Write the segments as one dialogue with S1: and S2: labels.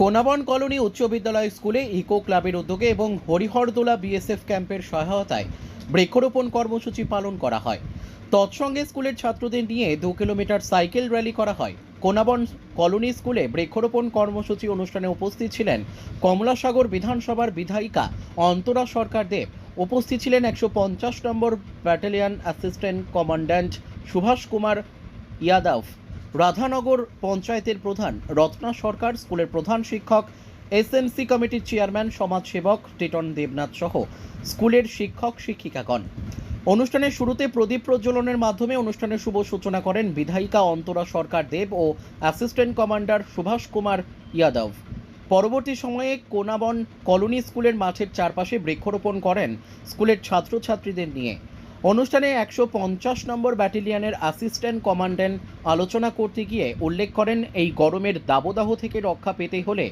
S1: Konaban colony উচ্চ বিদ্যালয় স্কুলে ইকো ক্লাবের উদ্যোগে এবং হরিহরদোলা বিএসএফ ক্যাম্পের সহায়তায় বৃক্ষরোপণ কর্মসূচি পালন করা হয়। তৎসঙ্গে স্কুলের ছাত্রদের নিয়ে দু কিলোমিটার সাইকেল র্যালি করা হয়। কোনাবন কলোনি স্কুলে বৃক্ষরোপণ কর্মসূচি অনুষ্ঠানে উপস্থিত ছিলেন কমলাসাগর বিধানসভার বিধায়িকা অন্তরা সরকার দেব। উপস্থিত ছিলেন একশো পঞ্চাশ number battalion assistant commandant Subhash Kumar Yadav. Radhanagar পঞ্চায়েতের প্রধান রত্না সরকার, স্কুলের প্রধান শিক্ষক এসএমসি কমিটির চেয়ারম্যান, সমাজসেবক টিটন দেবনাথ সহ স্কুলের শিক্ষক, শিক্ষিকাগণ। অনুষ্ঠানের শুরুতে প্রদীপ প্রজ্বলনের মাধ্যমে অনুষ্ঠানের শুভ সূচনা করেন বিধায়িকা অন্তরা সরকার দেব ও অ্যাসিস্ট্যান্ট কমান্ডার সুভাষ কুমার ইয়াদব। পরবর্তী সময়ে কোনাবন কলোনি স্কুলের মাঠের চারপাশে বৃক্ষরোপণ করেন স্কুলের ছাত্রছাত্রীদের নিয়ে। অনুষ্ঠানে একশো পঞ্চাশ নম্বর ব্যাটালিয়নের অ্যাসিস্ট্যান্ট কমান্ড্যান্ট আলোচনা করতে গিয়ে উল্লেখ করেন, এই গরমের দাবদাহ থেকে রক্ষা পেতে হলে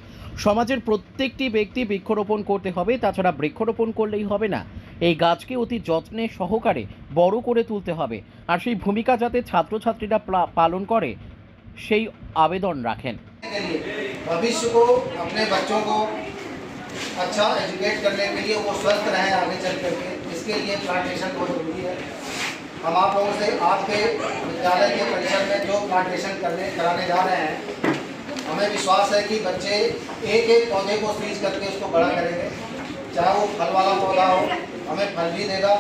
S1: সমাজের প্রত্যেকটি ব্যক্তি বৃক্ষরোপণ করতে হবে, তাছাড়া বৃক্ষরোপণ করলেই হবে না। এই গাছকে অতি যত্নে সহকারে বড় করে তুলতে হবে। আর সেই ভূমিকা যাতে ছাত্রছাত্রীরা পালন করে, সেই আবেদন রাখেন।
S2: के अच्छा एजुकेट करने के लिए वो स्वस्थ रहें आगे चल करके, इसके लिए प्लांटेशन बहुत ज़रूरी है। हम आप लोगों से, आपके विद्यालय के परिसर में जो प्लांटेशन करने, कराने जा रहे हैं, हमें विश्वास है कि बच्चे एक एक पौधे को सीज करके उसको बड़ा करेंगे। चाहे वो फल वाला पौधा हो, हमें फल भी देगा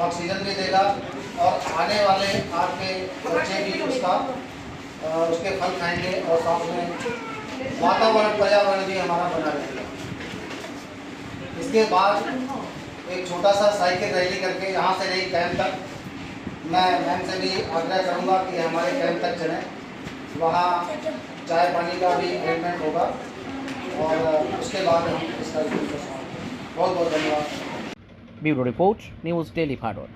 S2: ऑक्सीजन भी देगा, और आने वाले आपके बच्चे भी उसका उसके फल खाएँगे और साथ में वातावरण, पर्यावरण भी हमारा बना रहेगा। इसके बाद एक छोटा सा साइकिल रैली करके यहाँ से नहीं कैंप तक। मैं मैम से भी आग्रह करूँगा कि हमारे कैंप तक चलें। वहाँ चाय पानी का भी अरेंजमेंट होगा और उसके बाद हम इसका बहुत बहुत धन्यवाद।
S1: Bureau report, news daily फाडोर